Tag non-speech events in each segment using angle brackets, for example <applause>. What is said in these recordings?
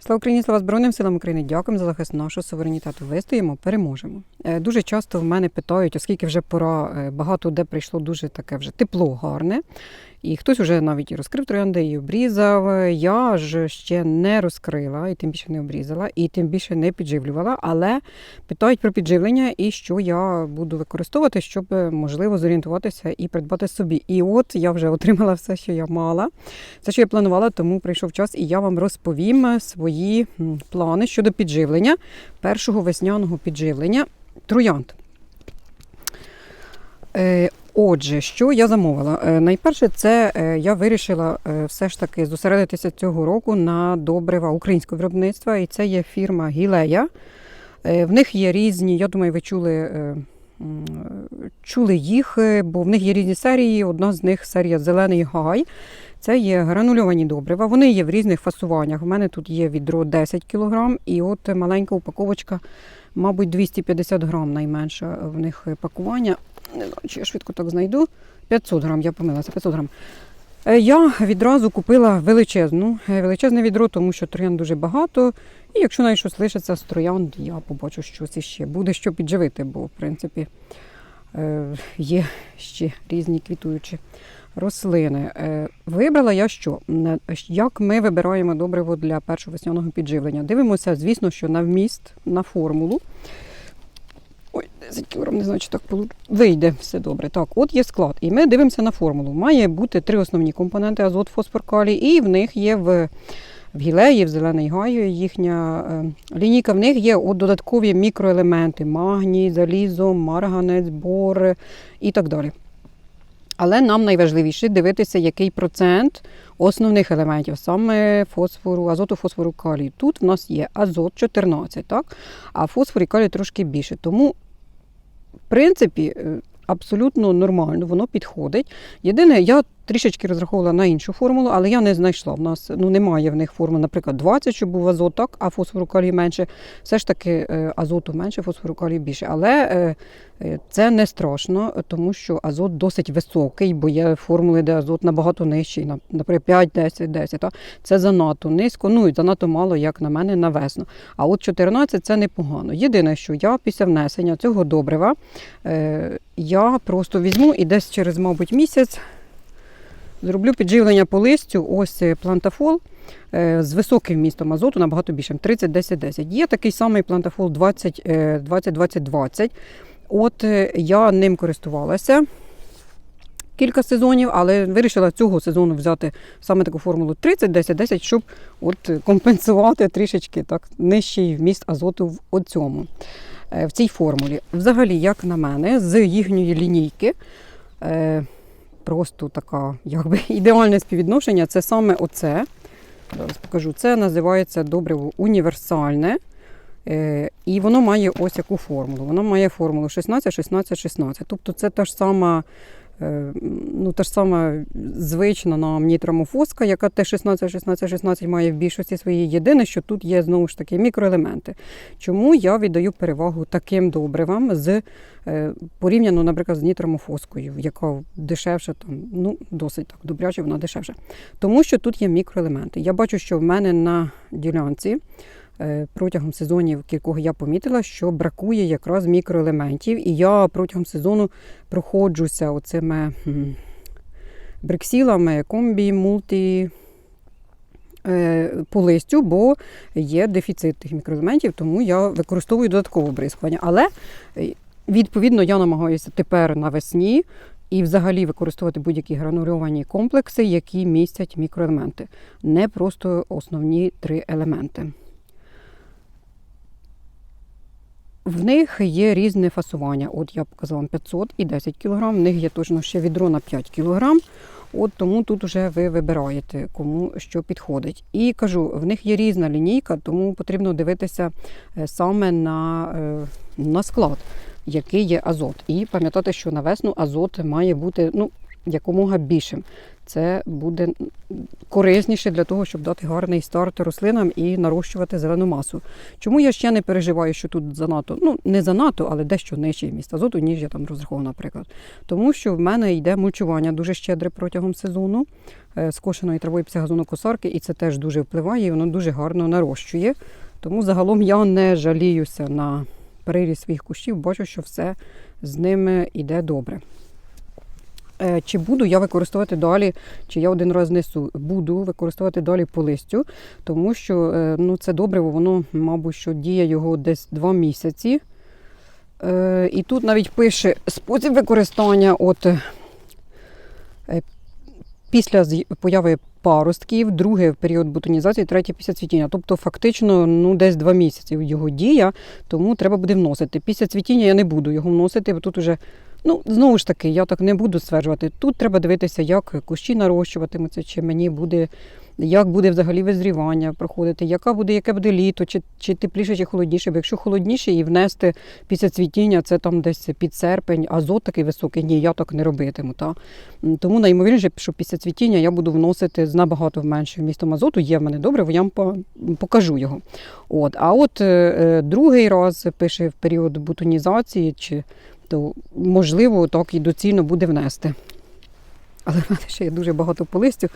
Слава Україні, слава Збройним силам України. Дякуємо за захист нашого суверенітету. Вистоїмо, переможемо. Е, Дуже часто в мене питають, оскільки вже пора, е, багато де прийшло дуже таке вже тепло, гарне. І хтось вже навіть і розкрив троянди, і обрізав. Е, Я ж ще не розкрила, і тим більше не обрізала, і тим більше не підживлювала. Але питають про підживлення і що я буду використовувати, щоб е, можливо зорієнтуватися і придбати собі. І от я вже отримала все, що я мала, все, що я планувала, тому прийшов час, і я вам розповім е, свої плани щодо підживлення, першого весняного підживлення троянд. Отже, що я замовила? Е, Найперше, це е, я вирішила е, все ж таки зосередитися цього року на добрива українського виробництва, і це є фірма Гілея. В них є різні, я думаю, ви чули, чули їх, бо в них є різні серії. Одна з них серія Зелений гай. Це є гранульовані добрива. Вони є в різних фасуваннях. У мене тут є відро 10 кг, і от маленька упаковочка, мабуть, 250 грам найменше в них пакування. Не знаю, чи я швидко так знайду. 500 грам, я помилася, 500 грам. Е, Я відразу купила величезну, е, величезне відро, тому що троян дуже багато. І якщо навіть щось лишиться з троянд, я побачу щось іще. Буде що підживити, бо в принципі е, є ще різні квітуючі рослини. Вибрала я що? Як ми вибираємо добриво для першого весняного підживлення? Дивимося, звісно, що на вміст, на формулу. Ой, 10 кг, не знаю, чи так вийде все добре. Так, от є склад. І ми дивимося на формулу. Має бути три основні компоненти: азот, фосфор, калій, і в них є в, в гілеї, в зелений гаю їхня е, лінійка. В них є от додаткові мікроелементи: магній, залізо, марганець, бор і так далі. Але нам найважливіше дивитися, який процент основних елементів, саме фосфору, азоту, фосфору, калію. Тут в нас є азот 14, так? а фосфор і калій трошки більше. Тому, в принципі, е, абсолютно нормально, воно підходить. Єдине, я трішечки розраховувала на іншу формулу, але я не знайшла. В нас ну, немає в них формули, наприклад, 20, щоб був азот, так, а фосфору калій менше. Все ж таки е, азоту менше, фосфору калій більше. Але е, е, це не страшно, тому що азот досить високий, бо є формули, де азот набагато нижчий, наприклад, 5, 10, 10. Так? Це занадто низько, ну і занадто мало, як на мене, на весну. А от 14 це непогано. Єдине, що я після внесення цього добрива я просто візьму і десь через, мабуть, місяць зроблю підживлення по листю. Ось е, плантафол е, з високим вмістом азоту, набагато більшим 30-10-10. Є такий самий плантафол 20, е, 20-20-20. От я ним користувалася. Кілька сезонів, але вирішила цього сезону взяти саме таку формулу 30-10-10, щоб от компенсувати трішечки так нижчий вміст азоту в оцьому, в цій формулі. Взагалі, як на мене, з їхньої лінійки просто така якби <laughs> ідеальне співвідношення це саме оце. Зараз покажу. Це називається добриво універсальне. Е, І воно має ось яку формулу. Воно має формулу 16, 16, 16. Тобто це та ж сама, ну, та ж сама звична нам нітрамофоска, яка те 16, 16, 16 має в більшості своїй. Єдине, що тут є знову ж таки мікроелементи. Чому я віддаю перевагу таким добривам з е, порівняно, наприклад, з нітрамофоскою, яка дешевше, там, ну, досить так добряче, вона дешевша. Тому що тут є мікроелементи. Я бачу, що в мене на ділянці е, протягом сезонів, кількох я помітила, що бракує якраз мікроелементів. І я протягом сезону проходжуся оцими бриксілами, комбі, мулті. е, По листю, бо є дефіцит тих мікроелементів, тому я використовую додаткове бризкування. Але е, відповідно я намагаюся тепер навесні і взагалі використовувати будь-які гранульовані комплекси, які містять мікроелементи, не просто основні три елементи. В них є різне фасування. От я показала вам 500 і 10 кг. В них є точно ще відро на 5 кг. От тому тут вже ви вибираєте, кому що підходить. І кажу, в них є різна лінійка, тому потрібно дивитися е, саме на, е, на склад, який є азот. І пам'ятати, що на весну азот має бути ну, якомога більшим. Це буде корисніше для того, щоб дати гарний старт рослинам і нарощувати зелену масу. Чому я ще не переживаю, що тут занадто, ну не занадто, але дещо нижчий міст азоту, ніж я там розраховував, наприклад. Тому що в мене йде мульчування дуже щедре протягом сезону. е, скошеної травою після газонокосарки, і це теж дуже впливає, і воно дуже гарно нарощує. Тому загалом я не жаліюся на переріз своїх кущів, бачу, що все з ними йде добре. Е, Чи буду я використовувати далі, чи я один раз несу? Буду використовувати далі по листю, тому що е, ну, це добре, воно, мабуть, що діє його десь 2 місяці. Е, І тут навіть пише спосіб використання от, після появи паростків, друге в період бутонізації, третє після цвітіння. Тобто, фактично, ну, десь 2 місяці його дія, тому треба буде вносити. Після цвітіння я не буду його вносити, бо тут уже Ну, знову ж таки, я так не буду стверджувати. Тут треба дивитися, як кущі нарощуватимуться, чи мені буде, як буде взагалі визрівання проходити, яка буде, яке буде літо, чи, чи тепліше, чи холодніше. Бо якщо холодніше і внести після цвітіння, це там десь під серпень, азот такий високий, ні, я так не робитиму. Та? Тому найімовірніше, що після цвітіння я буду вносити з набагато меншим вмістом азоту. Є в мене добре, я вам покажу його. От. А от е, е, другий раз пише в період бутонізації, чи то можливо так і доцільно буде внести. Але мене ще є дуже багато полистів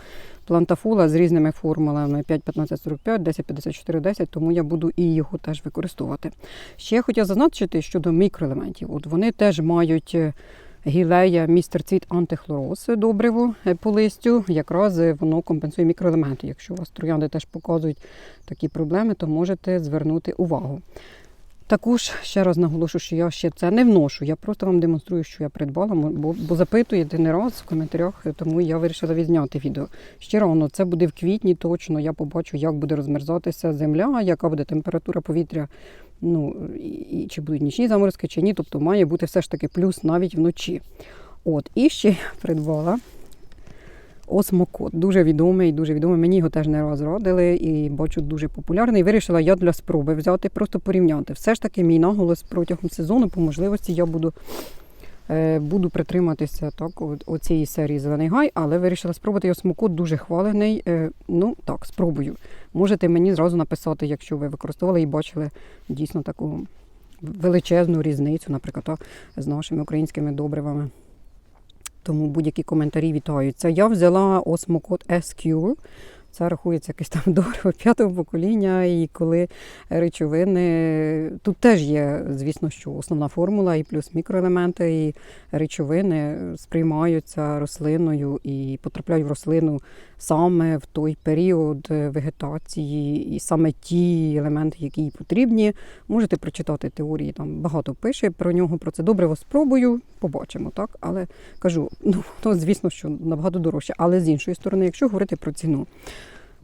плантафула з різними формулами 5, 15, 45, 10, 54, 10, тому я буду і його теж використовувати. Ще я хотіла зазначити щодо мікроелементів. От вони теж мають е, гілея містер Цвіт антихлороз добриво е, по листю. Якраз е, воно компенсує мікроелементи. Якщо у вас троянди теж показують такі проблеми, то можете звернути увагу. Також ще раз наголошу, що я ще це не вношу. Я просто вам демонструю, що я придбала, бо, бо запитуєте не раз в коментарях, тому я вирішила відзняти відео. Ще рано, це буде в квітні, точно я побачу, як буде розмерзатися земля, яка буде температура повітря, ну і, і чи будуть нічні заморозки, чи ні. Тобто має бути все ж таки плюс навіть вночі. От, і ще <laughs> придбала Осмокот. Дуже відомий, дуже відомий. Мені його теж не раз радили і бачу дуже популярний. Вирішила я для спроби взяти, просто порівняти. Все ж таки, мій наголос протягом сезону, по можливості, я буду. е, Буду притриматися так, оцієї серії Зелений гай, але вирішила спробувати його смокот дуже хвалений. Е, Ну так, спробую. Можете мені зразу написати, якщо ви використовували і бачили дійсно таку величезну різницю, наприклад, так, з нашими українськими добривами. Тому будь-які коментарі вітаються. Я взяла осмокод SQ. Це рахується якесь там добриво <laughs> п'ятого покоління, і коли речовини. Тут теж є, звісно, що основна формула, і плюс мікроелементи, і речовини сприймаються рослиною і потрапляють в рослину саме в той період вегетації, і саме ті елементи, які їй потрібні. Можете прочитати теорії, там багато пише про нього. Про це добриво спробую, побачимо, так? Але кажу, ну то звісно, що набагато дорожче. Але з іншої сторони, якщо говорити про ціну.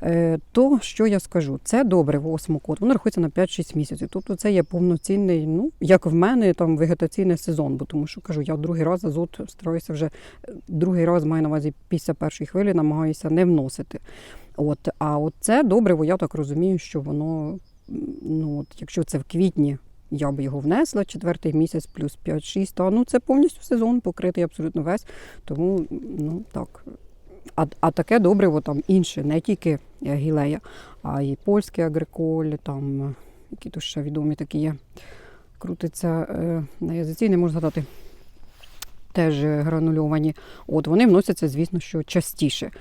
Е, То що я скажу? Це добре осмокот. Воно рахується на 5-6 місяців. Тобто це є повноцінний, ну як в мене, там вегетаційний сезон. Бо тому що кажу, я другий раз азот стараюся вже е, другий раз маю на увазі після першої хвилі, намагаюся не вносити. От, а от це добриво, я так розумію, що воно, ну от, якщо це в квітні, я би його внесла, четвертий місяць плюс 5-6, та ну це повністю сезон покритий абсолютно весь. Тому ну так. А, а таке добриво там інше, не тільки е, гілея, а й польське агриколь, там е, які то ще відомі такі є. Крутиться е, на язиці, не можу згадати. Теж гранульовані. От вони вносяться, звісно, що частіше.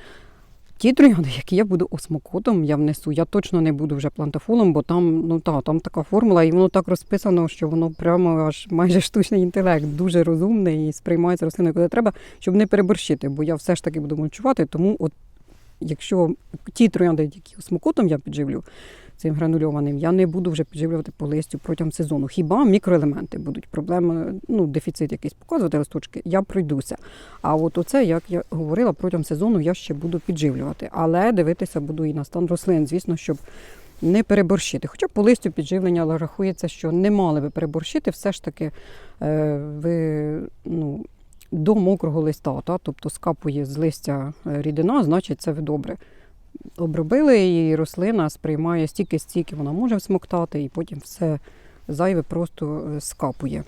Ті троянди, які я буду осмокотом, я внесу. Я точно не буду вже плантофолом, бо там, ну та, там така формула, і воно так розписано, що воно прямо аж майже штучний інтелект, дуже розумний і сприймається рослиною, коли треба, щоб не переборщити. Бо я все ж таки буду мульчувати. Тому, от якщо ті троянди, які осмокотом я підживлю, цим гранульованим, я не буду вже підживлювати по листю протягом сезону. Хіба мікроелементи будуть проблеми, ну, дефіцит якийсь показувати листочки, я пройдуся. А от оце, як я говорила, протягом сезону я ще буду підживлювати. Але дивитися буду і на стан рослин, звісно, щоб не переборщити. Хоча по листю підживлення рахується, що не мали би переборщити, все ж таки е, ви ну, до мокрого листа, та, тобто скапує з листя е, рідина, значить це ви добре обробили, і рослина сприймає стільки, стільки вона може всмоктати, і потім все зайве просто е, скапує.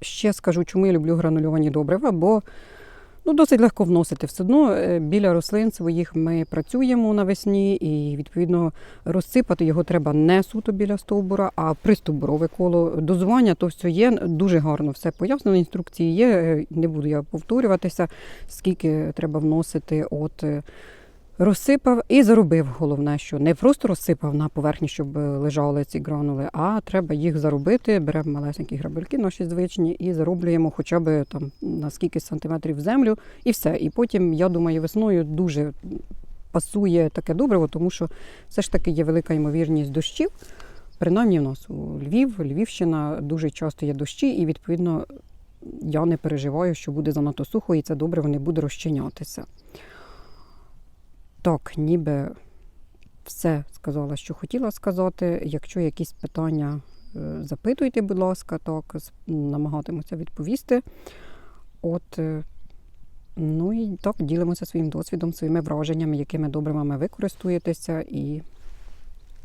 Ще скажу, чому я люблю гранульовані добрива, бо Ну, досить легко вносити. Все одно е, біля рослин своїх ми працюємо навесні, і відповідно розсипати його треба не суто біля стовбура, а пристовбурове коло. Дозування то все є дуже гарно. Все пояснено. Інструкції є. е, Не буду я повторюватися, скільки треба вносити. От е, розсипав і заробив. Головне, що не просто розсипав на поверхні, щоб е, лежали ці гранули, а треба їх заробити. Беремо малесенькі грабельки наші звичні і зароблюємо хоча б там на скільки сантиметрів в землю, і все. І потім, я думаю, весною дуже пасує таке добриво, тому що все ж таки є велика ймовірність дощів. Принаймні в нас у Львів, Львівщина дуже часто є дощі, і відповідно я не переживаю, що буде занадто сухо, і це добре не буде розчинятися. Так, ніби все сказала, що хотіла сказати. Якщо якісь питання е, запитуйте, будь ласка, так, намагатимуся відповісти. От, е, ну і так, ділимося своїм досвідом, своїми враженнями, якими добривами ви користуєтеся, і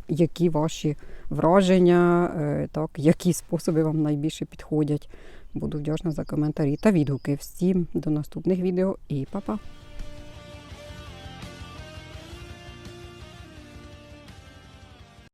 які ваші враження, е, так, які способи вам найбільше підходять. Буду вдячна за коментарі та відгуки. Всім до наступних відео і па-па!